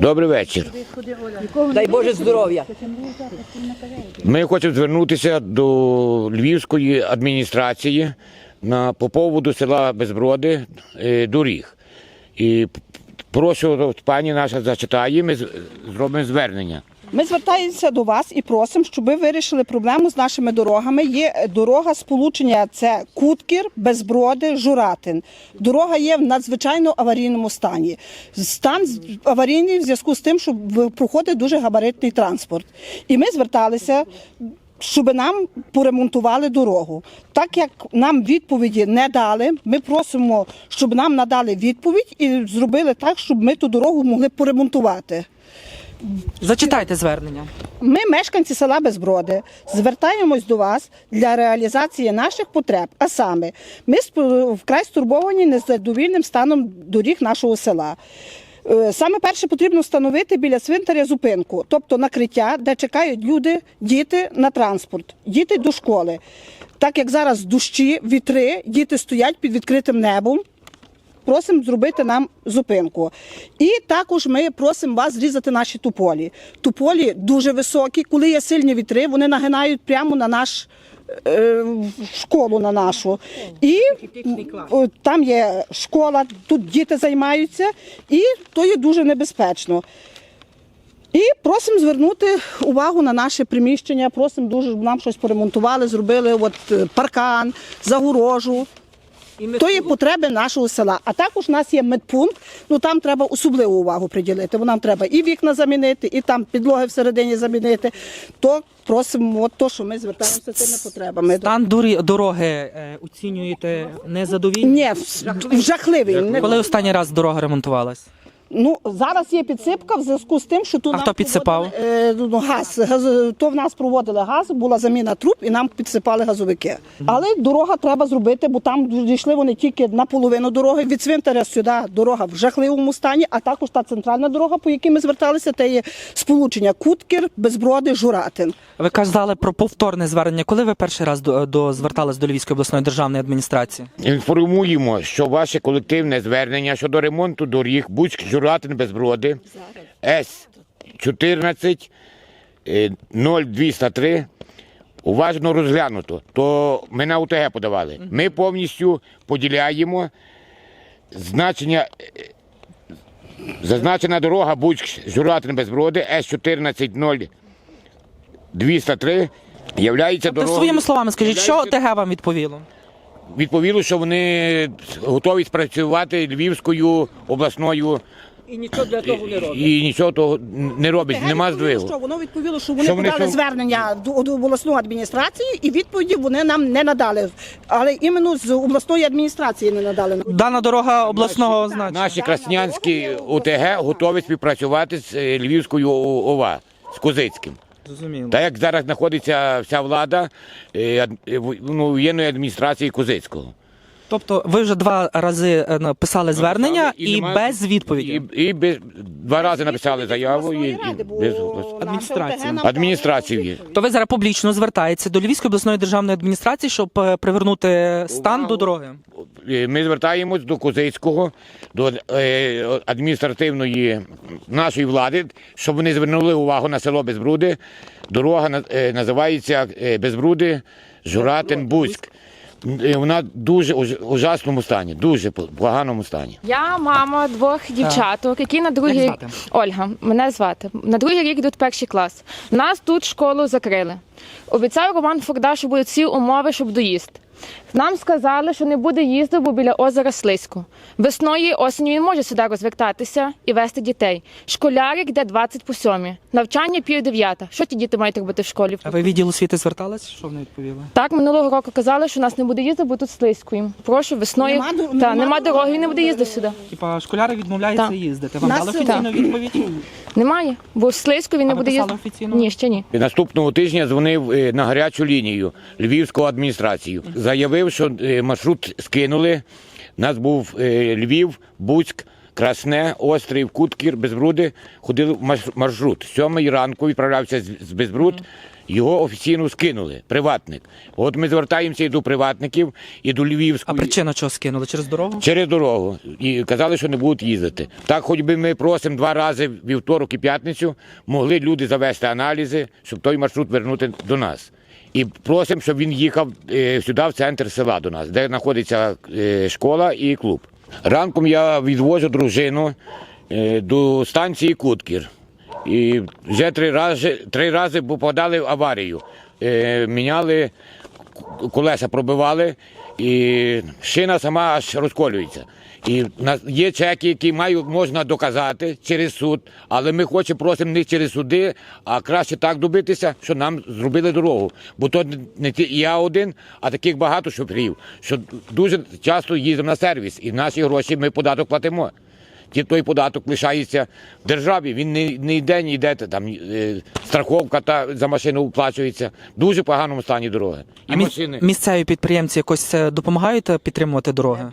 Добрий вечір. Дай Боже здоров'я. Ми хочемо звернутися до Львівської адміністрації на по поводу села Безброди е, доріг. І прошу пані наша зачитає, ми зробимо звернення. Ми звертаємося до вас і просимо, щоб ви вирішили проблему з нашими дорогами. Є е, дорога сполучення це Куткір, Безброди, Журатин. Дорога є в надзвичайно аварійному стані. Стан аварійний в зв'язку з тим, що проходить дуже габаритний транспорт. І ми зверталися. Щоб нам поремонтували дорогу. Так як нам відповіді не дали, ми просимо, щоб нам надали відповідь і зробили так, щоб ми ту дорогу могли поремонтувати. Зачитайте звернення. Ми, мешканці села Безброди, звертаємось до вас для реалізації наших потреб. А саме, ми вкрай стурбовані незадовільним станом доріг нашого села. Е, Саме перше потрібно встановити біля цвинтаря зупинку, тобто накриття, де чекають люди, діти на транспорт, діти до школи. Так як зараз дощі, вітри, діти стоять під відкритим небом, просимо зробити нам зупинку. І також ми просимо вас зрізати наші туполі. Туполі дуже високі. Коли є сильні вітри, вони нагинають прямо на наш. е, Школу на нашу, і там є школа, тут діти займаються, і то є дуже небезпечно. І просимо звернути увагу на наше приміщення. Просимо дуже, щоб нам щось поремонтували, зробили от е, паркан, загорожу. То є потреби нашого села. А також у нас є медпункт, ну там треба особливу увагу приділити. Бо нам треба і вікна замінити, і там підлоги всередині замінити. То просимо, от то, що ми звертаємося з цими потребами. Стан дорі- дороги е, оцінюєте незадовільно? Ні, в- жахливий. Коли останній раз дорога ремонтувалась? Ну зараз є підсипка в зв'язку з тим, що тут А нам хто підсипав? проводили, е, ну, газ, газ. То в нас проводили газ, була заміна труб і нам підсипали газовики. Але дорога треба зробити, бо там дійшли вони тільки на половину дороги. Від цвинтаря сюди дорога в жахливому стані, а також та центральна дорога, по якій ми зверталися, це є сполучення Куткір, Безброди, Журатин. Ви казали про повторне звернення. Коли ви перший раз до, до звертались до Львівської обласної державної адміністрації? Інформуємо, що ваше колективне звернення щодо ремонту доріг Буцьк, Журатин, Безброди С 14 е, 0203 уважно розглянуто. То ми на УТГ подавали. Ми повністю поділяємо значення. е, Зазначена дорога Буцьк, Журатин, Безброди С 14 0203 являється Та дорогою. своїми словами скажіть, що ОТГ вам відповіло? Відповіло, що вони готові спрацювати Львівською обласною І нічого для того не робить. і нічого того не робить, нема здвигу. Що воно відповіло, що вони Що подали що- звернення до, до обласної адміністрації, і відповіді вони нам не надали. Але іменно з обласної адміністрації не надали. Дана дорога обласного значення. Наші краснянські ОТГ готові співпрацювати з е, Львівською ОВА, з Козицьким. Зрозуміло. Так як зараз знаходиться вся влада е, ад- е, в- ну, воєнної адміністрації Козицького. Тобто ви вже два рази е, написали звернення і, нема- без відповіді. І, і без, два рази написали заяву і, і без Адміністрації. адміністрації. То ви зараз публічно звертаєтеся до Львівської обласної державної адміністрації, щоб е, привернути стан до дороги. Е, Ми звертаємось до Козицького, до е, адміністративної нашої влади, щоб вони звернули увагу на село Безбруди. Дорога е, називається Безбруди, Журатин, Буськ. Е, Вона дуже у ужасному стані, дуже поганому стані. Я мама двох дівчаток, які на другий звати? Ольга, мене звати. На другий рік йдуть перший клас. Нас тут школу закрили. Обіцяв Роман Форда, що будуть всі умови, щоб доїзд. Нам сказали, що не буде їзду, бо біля озера Слизько. Весною і осінню він може сюди розвертатися і вести дітей. Школярик йде 20 по сьомі. Навчання пів дев'ята. Що ті діти мають робити в школі? А ви відділ освіти звертались? Що вони відповіли? Так, минулого року казали, що у нас не буде їзду, бо тут слизько їм. Прошу, весною. Нема Та, нема нема дороги, дороги. і не буде їзду сюди. Типа школяри відмовляються їздити. Вам Нас дали офіційну відповідь? Немає, бо слизько він А не буде їздити. офіційно? Ні, ще ні. Наступного тижня дзвонив е, на гарячу лінію Львівську адміністрацію. Заявив, що е, маршрут скинули. У нас був е, Львів, Буцьк, Красне, Острів, Куткір, Безбруди ходили в марш- маршрут. Сьомий ранку відправлявся з Безбруд. Його офіційно скинули, приватник. От ми звертаємося і до приватників, і до А причина чого скинули? Через дорогу? Через дорогу. І казали, що не будуть їздити. Так, хоч би ми просимо два рази вівторок і п'ятницю, могли люди завести аналізи, щоб той маршрут вернути до нас. І просимо, щоб він їхав е, сюди, в центр села до нас, де знаходиться е, школа і клуб. Ранком я відвожу дружину е, до станції Куткір. І вже три рази, три рази попадали в аварію. Міняли колеса пробивали, і шина сама аж розколюється. І є чеки, які мають, можна доказати через суд, але ми хочемо просимо не через суди, а краще так добитися, що нам зробили дорогу. Бо то не ті- я один, а таких багато шоферів, що дуже часто їздимо на сервіс, і наші гроші ми податок платимо. Ті той податок лишається в державі. Він не, не йде, не йде. Там е, страховка та за машину оплачується. Дуже поганому стані дороги. І А машини місцеві підприємці якось е, допомагають е, підтримувати дороги?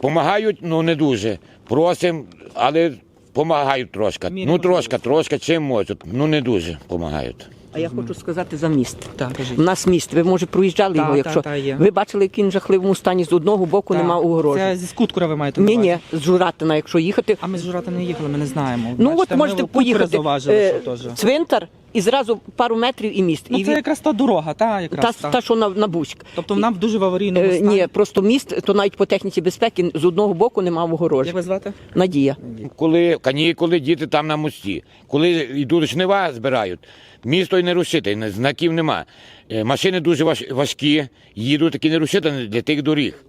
помагають, ну не дуже. Просимо, але помагають трошки. Ну трошки, трошки чим можуть. Ну не дуже помагають. А я хочу сказати за міст. Так, кажіть. У нас міст, ви може проїжджали Та, його, та, якщо та, є. ви бачили, який він в жахливому стані з одного боку Так. нема огорожі. Це зі скуткура ви маєте на Ні, увазі? ні, з Журатина, якщо їхати. А ми з Журата не їхали, ми не знаємо. Ну Бачите, от ми можете Куткура поїхати. зауважили, е, що теж. Цвинтар і зразу пару метрів і міст. Ну і це він- якраз та дорога, та та, якраз та. та, що на, на Бузьк. Тобто в дуже в аварійному Е, стані. ні, просто міст, то навіть по техніці безпеки з одного боку немає огорожі. Як ви звати? Надія. Коли канікули, діти там на мості. Коли йдуть жнива, збирають, місто й не рушите, знаків нема. Е, Машини дуже важ- важкі, їдуть такі не рушити для тих доріг.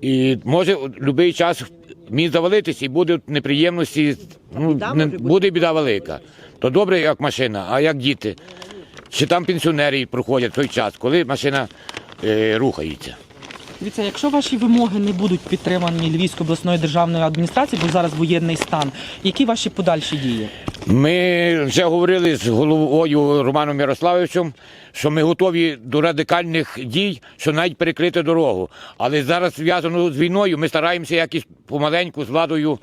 І може в будь-який час міст завалитись і будуть неприємності, ну, не, буде біда велика. То добре, як машина, а як діти. Чи там пенсіонери проходять в той час, коли машина е, рухається. Дивіться, якщо ваші вимоги не будуть підтримані Львівською обласною державною адміністрацією, бо зараз воєнний стан, які ваші подальші дії? Ми вже говорили з головою Романом Ярославовичем, що ми готові до радикальних дій, що навіть перекрити дорогу. Але зараз зв'язано з війною, ми стараємося якось помаленьку з владою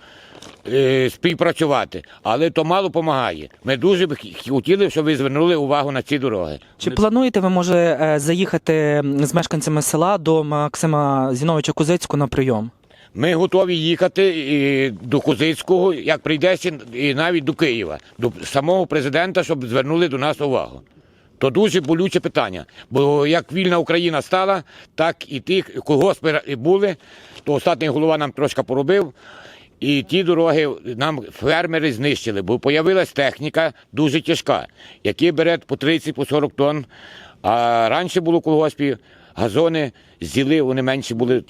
е, співпрацювати. Але то мало допомагає. Ми дуже б хотіли, щоб ви звернули увагу на ці дороги. Чи плануєте ви, може, е, заїхати з мешканцями села до Максима Зіновича Кузицького на прийом? Ми готові їхати і до Козицького, як прийдеться, і навіть до Києва, до самого президента, щоб звернули до нас увагу. То дуже болюче питання. Бо як вільна Україна стала, так і тих, кого були, то остатній голова нам трошки поробив. І ті дороги нам фермери знищили, бо з'явилась техніка дуже тяжка, яка бере по 30-40 тонн. А раніше було в колгоспі газони зіли, вони менші були,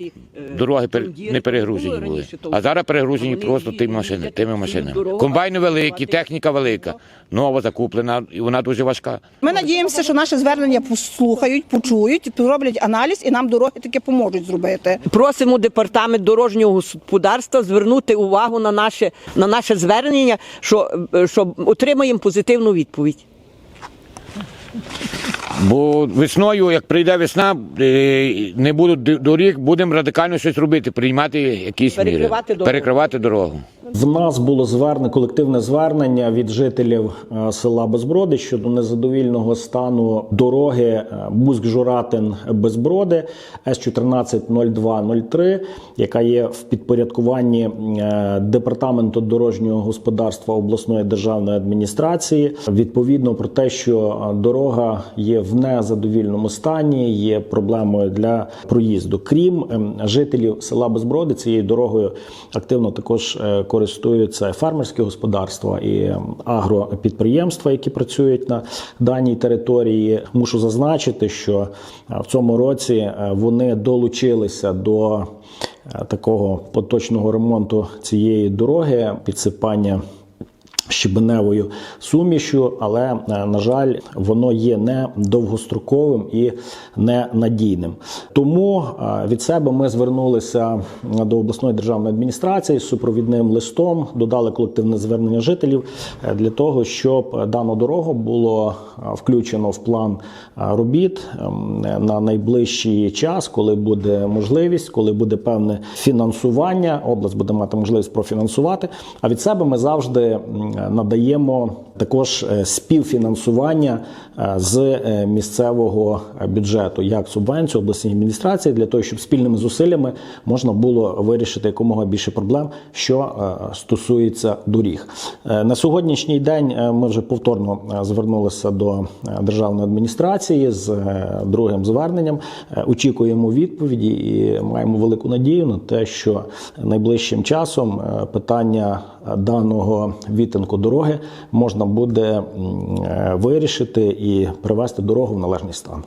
дороги пер- не перегружені були. А зараз перегружені просто тими машинами, тими машинами. Комбайни великі, техніка велика, нова закуплена, і вона дуже важка. Ми надіємося, що наше звернення послухають, почують, зроблять аналіз і нам дороги таки поможуть зробити. Просимо департамент дорожнього господарства звернути увагу на наше, на наше звернення, що, е, що отримаємо позитивну відповідь. Бо весною, як прийде весна, е, не будуть доріг, будемо радикально щось робити, приймати якісь міри, Перекривати дорогу. В нас було звернення, колективне звернення від жителів е, села Безброди щодо незадовільного стану дороги е, Бузьк-Журатин Безброди С140203, яка є в підпорядкуванні е, департаменту дорожнього господарства обласної державної адміністрації. Відповідно про те, що дорога є в незадовільному стані, є проблемою для проїзду. Крім ем, жителів села Безброди, цією дорогою активно також е, користуються фермерські господарства і агропідприємства, які працюють на даній території. Мушу зазначити, що е, в цьому році е, вони долучилися до е, такого поточного ремонту цієї дороги, підсипання щебеневою сумішю, але е, на жаль, воно є не довгостроковим і не надійним. Тому е, від себе ми звернулися до обласної державної адміністрації з супровідним листом, додали колективне звернення жителів е, для того, щоб дану дорогу було е, включено в план е, робіт ем, на найближчий час, коли буде можливість, коли буде певне фінансування. Область буде мати можливість профінансувати. А від себе ми завжди надаємо також е, співфінансування е, з е, місцевого бюджету, як субвенцію обласній адміністрації, для того, щоб спільними зусиллями можна було вирішити якомога більше проблем, що стосується доріг. На сьогоднішній день ми вже повторно звернулися до державної адміністрації з другим зверненням. Очікуємо відповіді і маємо велику надію на те, що найближчим часом питання даного відтинку дороги можна буде е, вирішити і привести дорогу в належний стан.